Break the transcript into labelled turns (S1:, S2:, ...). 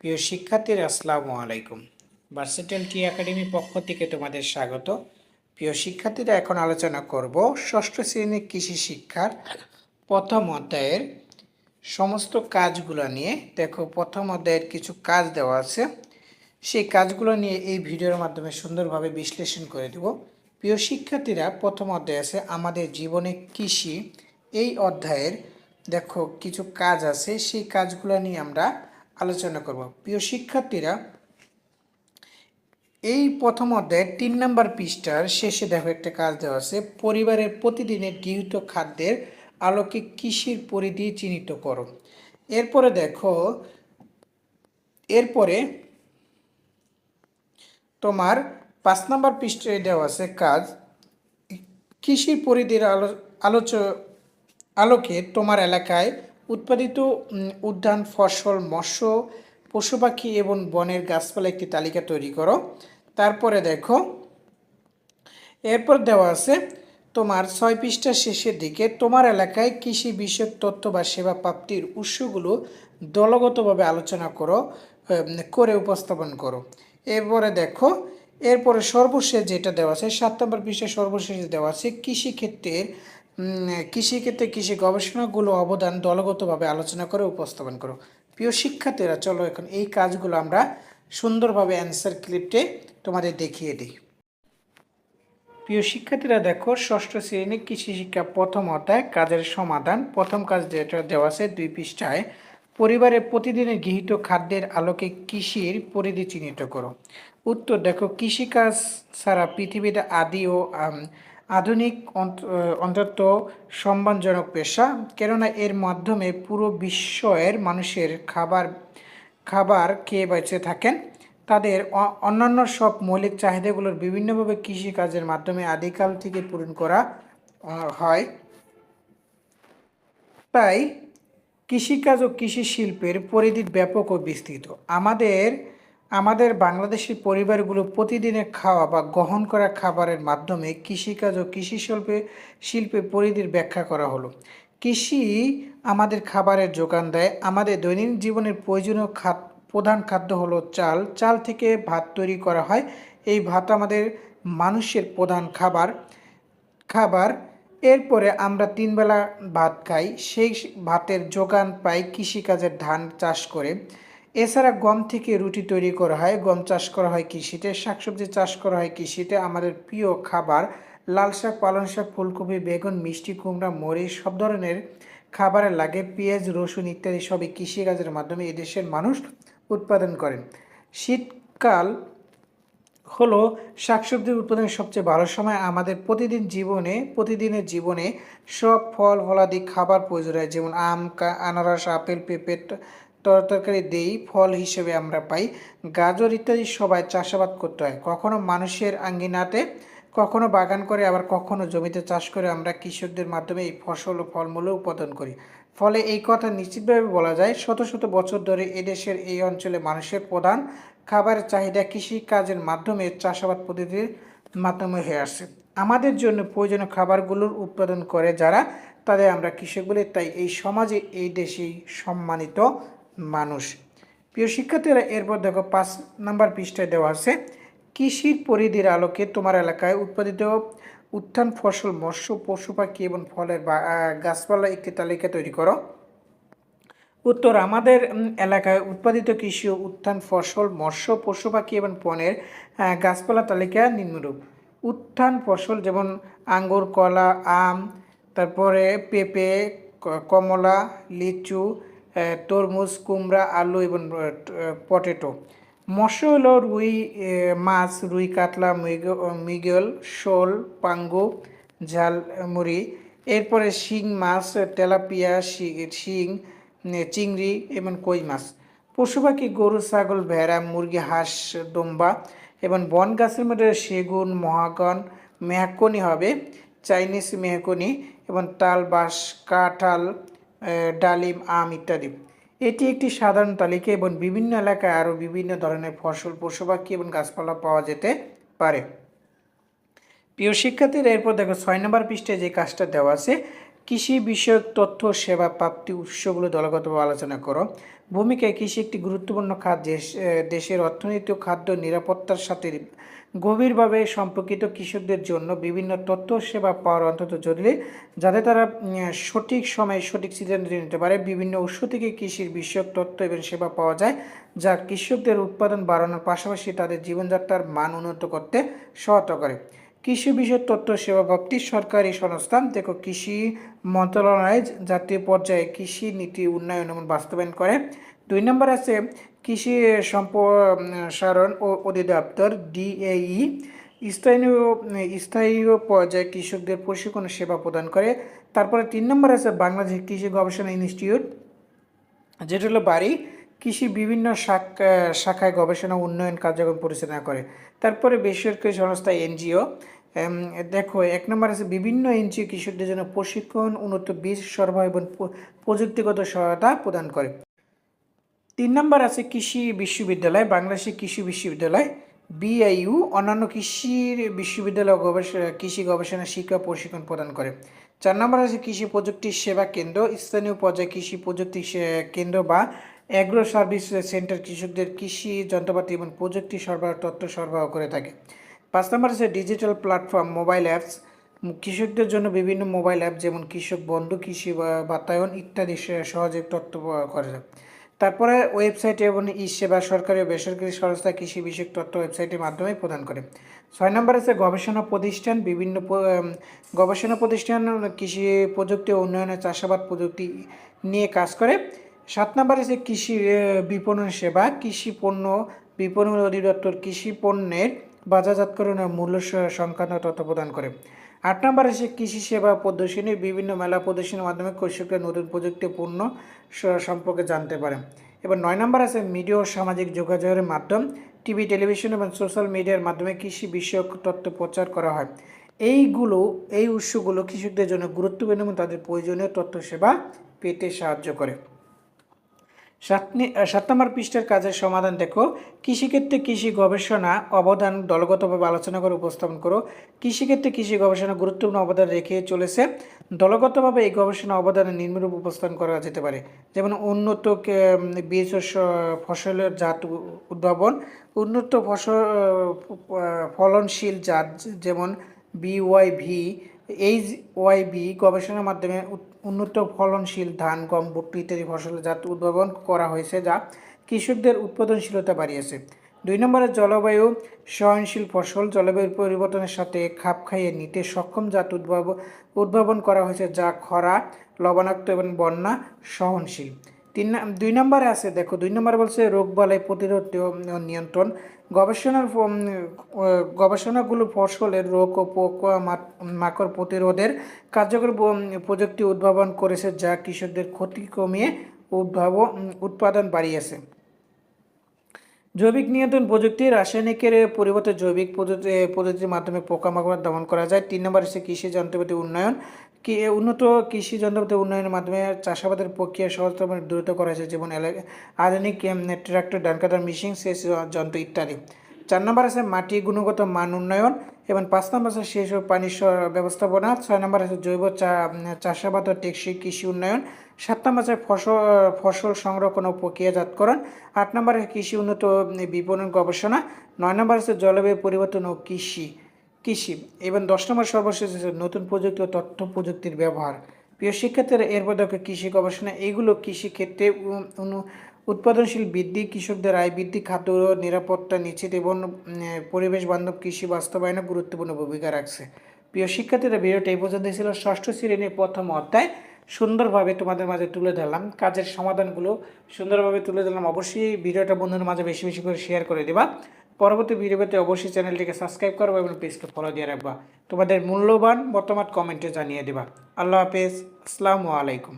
S1: প্রিয় শিক্ষার্থীরা, আসসালামু আলাইকুম। ভার্সিটাল টি একাডেমির পক্ষ থেকে তোমাদের স্বাগত। প্রিয় শিক্ষার্থীরা, এখন আলোচনা করব ষষ্ঠ শ্রেণির কৃষি শিক্ষার প্রথম অধ্যায়ের সমস্ত কাজগুলো নিয়ে। দেখো, প্রথম অধ্যায়ের কিছু কাজ দেওয়া আছে। সেই কাজগুলো নিয়ে এই ভিডিওর মাধ্যমে সুন্দরভাবে বিশ্লেষণ করে দেব। প্রিয় শিক্ষার্থীরা, প্রথম অধ্যায় আছে, আমাদের জীবনে কৃষি। এই অধ্যায়ের, দেখো, কিছু কাজ আছে। সেই কাজগুলো নিয়ে আমরা আলোচনা করব। প্রিয় শিক্ষার্থীরা, এই প্রথম অধ্যায়ের তিন নম্বর পৃষ্ঠার শেষে দেখো একটা কাজ দেওয়া আছে। পরিবারের প্রতিদিনের গৃহীত খাদ্যের আলোকে কৃষির পরিধি চিহ্নিত করো। এরপরে দেখো, এরপরে তোমার পাঁচ নম্বর পৃষ্ঠায় দেওয়া আছে কাজ। কৃষির পরিধির আলো, আলোচ, আলোকে তোমার এলাকায় উৎপাদিত উদ্যান, ফসল, মৎস্য, পশু পাখি এবং বনের গাছপালা একটি তালিকা তৈরি করো। তারপরে দেখো, এরপর দেওয়া আছে, তোমার ছয় পৃষ্ঠার শেষের দিকে, তোমার এলাকায় কৃষি বিষয়ক তথ্য বা সেবা প্রাপ্তির উৎসগুলো দলগতভাবে আলোচনা করো করে উপস্থাপন করো। এরপরে দেখো, এরপরে সর্বশেষ যেটা দেওয়া আছে, সাত নম্বর পৃষ্ঠায় সর্বশেষ দেওয়া আছে, কৃষিক্ষেত্রের কৃষিক্ষেত্রে কৃষি গবেষণাগুলো অবদান দলগতভাবে আলোচনা করে উপস্থাপন করো। প্রিয় শিক্ষার্থীরা, চলো এখন এই কাজগুলো আমরা সুন্দরভাবে অ্যান্সার ক্লিপটে তোমাদের দেখিয়ে দিই। প্রিয় শিক্ষার্থীরা, দেখো, ষষ্ঠ শ্রেণি কৃষি শিক্ষা প্রথম অধ্যায়, কাজের সমাধান। প্রথম কাজ যেটা দেওয়া আছে দুই পৃষ্ঠায়, পরিবারের প্রতিদিনের গৃহীত খাদ্যের আলোকে কৃষির পরিধি চিহ্নিত করো। উত্তর, দেখো, কৃষিকাজ ছাড়া পৃথিবীতে আদি ও আধুনিক অন্ত- অন্তত সম্মানজনক পেশা, কেননা এর মাধ্যমে পুরো বিশ্বের মানুষের খাবার খাবার খেয়ে বেঁচে থাকেন। তাদের অন্যান্য সব মৌলিক চাহিদাগুলোর বিভিন্নভাবে কৃষিকাজের মাধ্যমে আদিকাল থেকে পূরণ করা হয়। তাই কৃষিকাজ ও কৃষি শিল্পের পরিধি ব্যাপক ও বিস্তৃত। আমাদের আমাদের বাংলাদেশি পরিবারগুলো প্রতিদিনের খাওয়া বা গ্রহণ করা খাবারের মাধ্যমে কৃষিকাজ ও কৃষি শিল্পে শিল্পের পরিধির ব্যাখ্যা করা হলো। কৃষি আমাদের খাবারের যোগান দেয়। আমাদের দৈনন্দিন জীবনের প্রয়োজনীয় খাদ, প্রধান খাদ্য হলো চাল। চাল থেকে ভাত তৈরি করা হয়। এই ভাত আমাদের মানুষের প্রধান খাবার খাবার। এরপরে আমরা তিনবেলা ভাত খাই। সেই ভাতের যোগান পাই কৃষিকাজের ধান চাষ করে। এছাড়া গম থেকে রুটি তৈরি করা হয়, গম চাষ করা হয় কৃষিতে, শাকসবজি চাষ করা হয় কৃষিতে। আমাদের প্রিয় খাবার লাল শাক, পালং শাক, ফুলকপি, বেগুন, মিষ্টি, কুমড়া মরিচ সব ধরনের খাবারে লাগে। পেঁয়াজ, রসুন ইত্যাদি সবই কৃষিকাজের মাধ্যমে এদেশের মানুষ উৎপাদন করেন। শীতকাল হলো শাকসবজির উৎপাদনের সবচেয়ে ভালো সময়। আমাদের প্রতিদিন জীবনে, প্রতিদিনের জীবনে সব ফল, ফলাদি খাবার প্রয়োজন হয়। যেমন আম আনারস, আপেল, পেঁপে তরকারি দেই, ফল হিসেবে আমরা পাই। গাজর ইত্যাদি সবাই চাষাবাদ করতে হয়। কখনো মানুষের আঙ্গিনাতে, কখনো বাগান করে, আবার কখনো জমিতে চাষ করে আমরা কৃষকদের মাধ্যমে এই ফসল ও ফলমূল উৎপাদন করি। ফলে এই কথা নিশ্চিতভাবে বলা যায়, শত শত বছর ধরে এদেশের এই অঞ্চলে মানুষের প্রধান খাবারের চাহিদা কৃষি কাজের মাধ্যমে চাষাবাদ পদ্ধতির মাধ্যমে হয়ে আসছে। আমাদের জন্য প্রয়োজনীয় খাবারগুলোর উৎপাদন করে যারা, তাদের আমরা কৃষক বলে। তাই এই সমাজে, এই দেশেই সম্মানিত মানুষ। প্রিয় শিক্ষার্থীরা, এরপর দেখো পাঁচ নাম্বার পৃষ্ঠায় দেওয়া আছে, কৃষির পরিধির আলোকে তোমার এলাকায় উৎপাদিত উত্থান ফসল, মৎস্য, পশু পাখি এবং ফলের গাছপালা একটি তালিকা তৈরি করো। উত্তর, আমাদের এলাকায় উৎপাদিত কৃষি উত্থান ফসল, মৎস্য, পশু পাখি এবং পণের গাছপালা তালিকা নিম্নরূপ। উত্থান ফসল যেমন আঙ্গুর, কলা, আম, তারপরে পেঁপে কমলা, লিচু তরমুজ, কুমড়া, আলু এবং পটেটো। মৎস্য হলো রুই মাছ, রুই, কাতলা, মৃগ- মৃগেল, শোল, পাঙ্গু ঝালমুড়ি এরপরে শিং মাছ, তেলাপিয়া, শি- চিংড়ি এবং কই মাছ। পশু পাখি, গরু, ছাগল, ভেড়া, মুরগি, হাঁস, দম্বা এবং বন গাছের মধ্যে সেগুন, মহাগণ, মেহাকনি হবে, চাইনিজ মেহকনি এবং তাল বাঁশ, কাঁঠাল ডালিম, আম ইত্যাদি। এটি একটি সাধারণ তালিকা এবং বিভিন্ন এলাকায় আরও বিভিন্ন ধরনের ফসল পশু পাখি এবং গাছপালা পাওয়া যেতে পারে। প্রিয় শিক্ষার্থীরা, এরপর দেখো ছয় নম্বর পৃষ্ঠে যে কাজটা দেওয়া আছে, কৃষি বিষয়ক তথ্য, সেবা, প্রাপ্তি উৎসগুলো দলগতভাবে আলোচনা করো। ভূমিকায় কৃষি একটি গুরুত্বপূর্ণ খাত দেশের অর্থনীতি খাদ্য নিরাপত্তার সাথে গভীরভাবে সম্পর্কিত কৃষকদের জন্য বিভিন্ন তথ্য সেবা পাওয়ার অন্তত জরুরি, যাতে তারা সঠিক সময়ে সঠিক সিদ্ধান্ত নিতে পারে। বিভিন্ন উৎস থেকে কৃষির বিষয়ক তথ্য এবং সেবা পাওয়া যায়, যা কৃষকদের উৎপাদন বাড়ানোর পাশাপাশি তাদের জীবনযাত্রার মান উন্নত করতে সহায়তা করে। কৃষি বিষয়ক তথ্য সেবা প্রাপ্তি সরকারি সংস্থান দেখো কৃষি মন্ত্রণালয় জাতীয় পর্যায়ে কৃষি নীতি উন্নয়ন এবং বাস্তবায়ন করে। দুই নম্বর আছে কৃষি সম্প্রসারণ ও অধিদপ্তর ডিএই। স্থানীয় স্থানীয় পর্যায়ে কৃষকদের প্রশিক্ষণ সেবা প্রদান করে। তারপরে তিন নম্বর আছে বাংলাদেশ কৃষি গবেষণা ইনস্টিটিউট, যেটা হলো বাড়ি। কৃষি বিভিন্ন শাখা শাখায় গবেষণা উন্নয়ন কার্যক্রম পরিচালনা করে। তারপরে বেসরকারি সংস্থা এনজিও। দেখো, এক নম্বর আছে, বিভিন্ন এনজিও কৃষকদের জন্য প্রশিক্ষণ, উন্নত বীজ সরবরাহ এবং প্রযুক্তিগত সহায়তা প্রদান করে। তিন নম্বর আছে, কৃষি বিশ্ববিদ্যালয়, বাংলাদেশের কৃষি বিশ্ববিদ্যালয়, বিআইইউ, অন্যান্য কৃষির বিশ্ববিদ্যালয় গবেষণা কৃষি গবেষণা শিক্ষা প্রশিক্ষণ প্রদান করে। চার নম্বর আছে, কৃষি প্রযুক্তি সেবা কেন্দ্র, স্থানীয় পর্যায়ে কৃষি প্রযুক্তি কেন্দ্র বা অ্যাগ্রো সার্ভিস সেন্টার কৃষকদের কৃষি যন্ত্রপাতি এবং প্রযুক্তি সরবরাহ তথ্য সরবরাহ করে থাকে। পাঁচ নম্বর আছে ডিজিটাল প্ল্যাটফর্ম মোবাইল অ্যাপস কৃষকদের জন্য বিভিন্ন মোবাইল অ্যাপ যেমন কৃষক বন্ধু, কৃষি বাতায়ন ইত্যাদি সহজে তথ্য করে যায় তারপরে ওয়েবসাইট এবং ই সেবা সরকারি ও বেসরকারি সংস্থা কৃষি বিষয়ক তথ্য ওয়েবসাইটের মাধ্যমে প্রদান করে। ছয় নম্বর আছে গবেষণা প্রতিষ্ঠান, বিভিন্ন গবেষণা প্রতিষ্ঠান, কৃষি প্রযুক্তি উন্নয়নে চাষাবাদ প্রযুক্তি নিয়ে কাজ করে। সাত নম্বর আছে কৃষি বিপণন সেবা, কৃষি পণ্য, বিপণন অধিদপ্তর, কৃষি পণ্যের বাজারজাতকরণ ও মূল্য সংক্রান্ত তথ্য প্রদান করে। আট নম্বর আছে কৃষি সেবা প্রদর্শনী, বিভিন্ন মেলা প্রদর্শনীর মাধ্যমে কৃষকরা নতুন প্রযুক্তি পণ্য সম্পর্কে জানতে পারে। এবার নয় নম্বর আছে মিডিয়া ও সামাজিক যোগাযোগের মাধ্যম, টিভি, টেলিভিশন এবং সোশ্যাল মিডিয়ার মাধ্যমে কৃষি বিষয়ক তথ্য প্রচার করা হয়। এইগুলো, এই উৎসগুলো কৃষকদের জন্য গুরুত্বপূর্ণ এবং তাদের প্রয়োজনীয় তথ্য সেবা পেতে সাহায্য করে। সাত পৃষ্ঠার কাজের সমাধান দেখো। কৃষিক্ষেত্রে কৃষি গবেষণা অবদান দলগতভাবে আলোচনা করে উপস্থাপন করো। কৃষিক্ষেত্রে কৃষি গবেষণা গুরুত্বপূর্ণ অবদান রেখে চলেছে। দলগতভাবে এই গবেষণা অবদানের নিম্নরূপ উপস্থাপন করা যেতে পারে। যেমন উন্নত বীজ ফসলের জাত উদ্ভাবন, উন্নত ফসল ফলনশীল জাত, যেমন বিওয়াইভি এইচ ওয়াইবি গবেষণার মাধ্যমে উন্নত ফলনশীল ধান, গম, ভুট্টি ইত্যাদি ফসলের জাত উদ্ভাবন করা হয়েছে যা কৃষকদের উৎপাদনশীলতা বাড়িয়েছে। দুই নম্বরে জলবায়ু সহনশীল ফসল, জলবায়ুর পরিবর্তনের সাথে খাপ খাইয়ে নিতে সক্ষম জাত উদ্ভাবন উদ্ভাবন করা হয়েছে যা খরা, লবণাক্ত এবং বন্যা সহনশীল। তিন দুই নম্বরে আছে, দেখো, দুই নম্বরে বলছে রোগবালাই প্রতিরোধ নিয়ন্ত্রণ। গবেষণার গবেষণাগুলো ফসলের রোগ ও পোকা মাকড় প্রতিরোধের কার্যকর প্রযুক্তি উদ্ভাবন করেছে, যা কৃষকদের ক্ষতি কমিয়ে উদ্ভাবন উৎপাদন বাড়িয়েছে। জৈবিক নিয়ন্ত্রণ প্রযুক্তি, রাসায়নিকের পরিবর্তে জৈবিক পদ্ধতি পদ্ধতির মাধ্যমে পোকামাকড় দমন করা যায়। তিন নম্বর হচ্ছে কৃষি যন্ত্রপাতি উন্নয়ন। কি উন্নত কৃষি যন্ত্রপাতি উন্নয়নের মাধ্যমে চাষাবাদের প্রক্রিয়া সহজতম এবং দ্রুত করা হয়েছে, যেমন আধুনিক ট্রাক্টর, ধান কাটার মেশিন, সেচ যন্ত্র ইত্যাদি। চার নম্বর আছে মাটি গুণগত মান উন্নয়ন এবং পাঁচ নম্বর আছে শেষ ও পানি ব্যবস্থাপনা। ছয় নম্বর আছে জৈব চাষাবাদ ও টেকসই কৃষি উন্নয়ন। সাত নম্বর আছে ফসল ফসল সংরক্ষণ ও প্রক্রিয়াজাতকরণ। আট নম্বর আছে কৃষি উন্নত বিপণন গবেষণা। নয় নম্বর আছে জলবায়ু পরিবর্তন ও কৃষি। কৃষি। এবং দশ নম্বর সর্বশেষ নতুন প্রযুক্তি ও তথ্য প্রযুক্তির ব্যবহার। প্রিয় শিক্ষার্থীরা এরপর দেখো কৃষি গবেষণা। এইগুলো কৃষিক্ষেত্রে উৎপাদনশীল বৃদ্ধি, কৃষকদের আয় বৃদ্ধি, খাদ্য নিরাপত্তা নিশ্চিত এবং পরিবেশ বান্ধব কৃষি বাস্তবায়নে গুরুত্বপূর্ণ ভূমিকা রাখছে। প্রিয় শিক্ষার্থীরা, ভিডিওটা এই পর্যন্ত ছিল। ষষ্ঠ শ্রেণির প্রথম অধ্যায় সুন্দরভাবে তোমাদের মাঝে তুলে ধরলাম। কাজের সমাধানগুলো সুন্দরভাবে তুলে ধরলাম। অবশ্যই ভিডিওটা বন্ধুদের মাঝে বেশি বেশি করে শেয়ার করে দেবা। পরবর্তী ভিডিওতে অবশ্যই চ্যানেলটিকে সাবস্ক্রাইব করব এবং পেজকে ফলো দিয়ে রাখবা। তোমাদের মূল্যবান মতামত কমেন্টে জানিয়ে দেবা। আল্লাহ হাফেজ। আসসালামু আলাইকুম।